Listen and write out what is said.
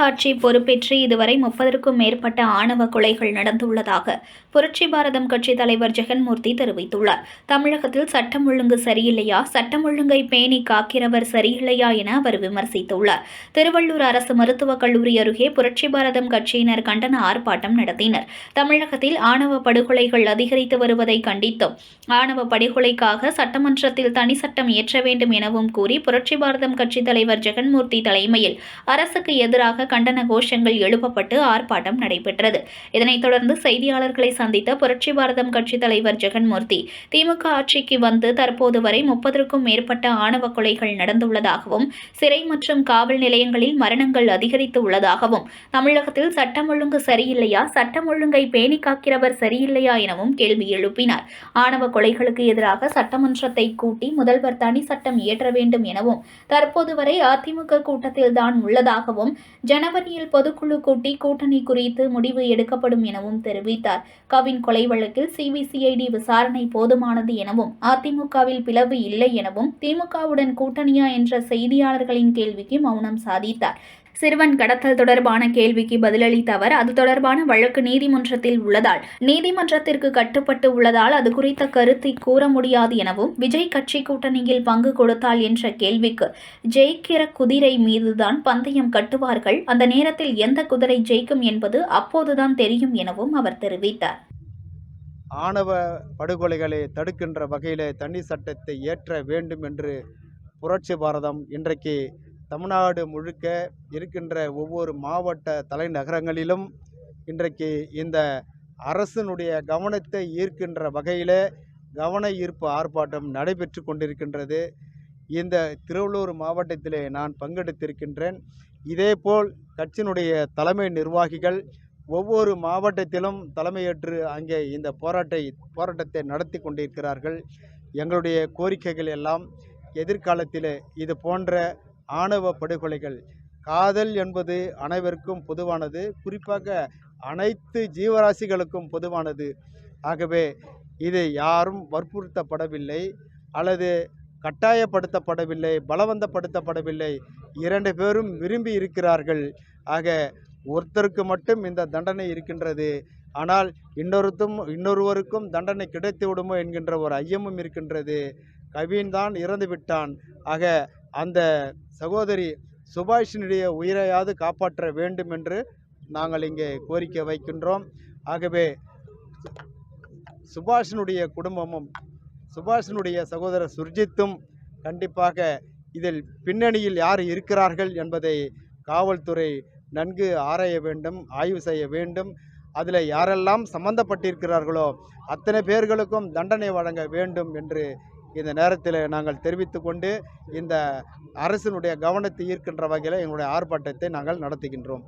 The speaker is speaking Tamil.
காட்சி பொறுப்பேற்று இதுவரை முப்பதற்கும் மேற்பட்ட ஆணவ கொலைகள் நடந்துள்ளதாக புரட்சி பாரதம் கட்சி தலைவர் ஜெகன்மூர்த்தி தெரிவித்துள்ளார். தமிழகத்தில் சட்டம் ஒழுங்கு சரியில்லையா? சட்டம் ஒழுங்கை பேணி காக்கிறவர் சரியில்லையா என அவர் விமர்சித்துள்ளார். திருவள்ளூர் அரசு மருத்துவக் கல்லூரி அருகே புரட்சி பாரதம் கட்சியினர் கண்டன ஆர்ப்பாட்டம் நடத்தினர். தமிழகத்தில் ஆணவ படுகொலைகள் அதிகரித்து வருவதை கண்டித்தும் ஆணவ படுகொலைக்காக சட்டமன்றத்தில் தனி சட்டம் இயற்ற வேண்டும் எனவும் கூறி புரட்சி பாரதம் கட்சி தலைவர் ஜெகன்மூர்த்தி தலைமையில் அரசுக்கு எதிராக கண்டன கோஷங்கள் எழுப்பப்பட்டு ஆர்ப்பாட்டம் நடைபெற்றது. இதனைத் தொடர்ந்து செய்தியாளர்களை சந்தித்த புரட்சி பாரதம் கட்சி தலைவர் ஜெகன்மூர்த்தி திமுக ஆட்சிக்கு வந்து தற்போது வரை முப்பதற்கும் மேற்பட்ட ஆணவ கொலைகள் நடந்துள்ளதாகவும் சிறை மற்றும் காவல் நிலையங்களில் மரணங்கள் அதிகரித்து உள்ளதாகவும் தமிழகத்தில் சட்டம் ஒழுங்கு சரியில்லையா சட்டம் ஒழுங்கை பேணி காக்கிறவர் சரியில்லையா எனவும் கேள்வி எழுப்பினார். ஆணவ கொலைகளுக்கு எதிராக சட்டமன்றத்தை கூட்டி முதல்வர் தனி சட்டம் இயற்ற வேண்டும் எனவும் தற்போது வரை அதிமுக கூட்டத்தில் தான் உள்ளதாகவும் ஜனவரியில் பொதுக்குழு கூட்டி கூட்டணி குறித்து முடிவு எடுக்கப்படும் எனவும் தெரிவித்தார். கவின் கொலை வழக்கில் சிபிசிஐடி விசாரணை போதுமானது எனவும் அதிமுகவில் பிளவு இல்லை எனவும் திமுகவுடன் கூட்டணியா என்ற செய்தியாளர்களின் கேள்விக்கு மௌனம் சாதித்தார். சிறுவன் கடத்தல் தொடர்பான கேள்விக்கு பதிலளித்த அவர் அது தொடர்பான வழக்கு நீதிமன்றத்தில் உள்ளதால் நீதிமன்றத்திற்கு கட்டுப்பட்டு உள்ளதால் அது குறித்த கருத்தை கூற முடியாது எனவும் விஜய் கட்சி கூட்டணியில் பங்கு கொடுத்தால் என்ற கேள்விக்கு ஜெயிக்கிற குதிரை மீதுதான் பந்தயம் கட்டுவார்கள் அந்த நேரத்தில் எந்த குதிரை ஜெயிக்கும் என்பது அப்போதுதான் தெரியும் எனவும் அவர் தெரிவித்தார். ஆணவ படுகொலைகளை தடுக்கின்ற வகையில் தனி சட்டத்தை இயற்ற வேண்டும் என்று புரட்சி பாரதம் இன்றைக்கு தமிழ்நாடு முழுக்க இருக்கின்ற ஒவ்வொரு மாவட்ட தலைநகரங்களிலும் இன்றைக்கு இந்த அரசினுடைய கவனத்தை ஈர்க்கின்ற வகையில் கவன ஈர்ப்பு ஆர்ப்பாட்டம் நடைபெற்று கொண்டிருக்கின்றது. இந்த திருவள்ளூர் மாவட்டத்திலே நான் பங்கெடுத்திருக்கின்றேன். இதேபோல் கட்சியினுடைய தலைமை நிர்வாகிகள் ஒவ்வொரு மாவட்டத்திலும் தலைமையேற்று அங்கே இந்த போராட்டை போராட்டத்தை நடத்தி கொண்டிருக்கிறார்கள். எங்களுடைய கோரிக்கைகள் எல்லாம் எதிர்காலத்தில் இது போன்ற ஆணவ படுகொலைகள். காதல் என்பது அனைவருக்கும் பொதுவானது குறிப்பாக அனைத்து ஜீவராசிகளுக்கும் பொதுவானது. ஆகவே இது யாரும் வற்புறுத்தப்படவில்லை. அல்லது கட்டாயப்படுத்தப்படவில்லை பலவந்தப்படுத்தப்படவில்லை. இரண்டு பேரும் விரும்பி இருக்கிறார்கள். ஆக ஒருத்தருக்கு மட்டும் இந்த தண்டனை இருக்கின்றது. ஆனால் இன்னொருத்தும் இன்னொருவருக்கும் தண்டனை கிடைத்து விடுமோ என்கின்ற ஒரு ஐயமும் இருக்கின்றது. கவின் தான் இறந்து விட்டான். ஆக அந்த சகோதரி சுபாஷினுடைய உயிரையாவது காப்பாற்ற வேண்டும் என்று நாங்கள் இங்கே கோரிக்கை வைக்கின்றோம். ஆகவே சுபாஷினுடைய குடும்பமும் சுபாஷினுடைய சகோதரர் சுர்ஜித்தும் கண்டிப்பாக இதில் பின்னணியில் யார் இருக்கிறார்கள் என்பதை காவல்துறை நன்கு ஆராய வேண்டும் ஆய்வு செய்ய வேண்டும். அதில் யாரெல்லாம் சம்பந்தப்பட்டிருக்கிறார்களோ அத்தனை பேர்களுக்கும் தண்டனை வழங்க வேண்டும் என்று இந்த நேரத்தில் நாங்கள் தெரிவித்துக்கொண்டு இந்த அரசினுடைய கவனத்தை ஈர்க்கின்ற வகையில் எங்களுடைய ஆர்ப்பாட்டத்தை நாங்கள் நடத்துகின்றோம்.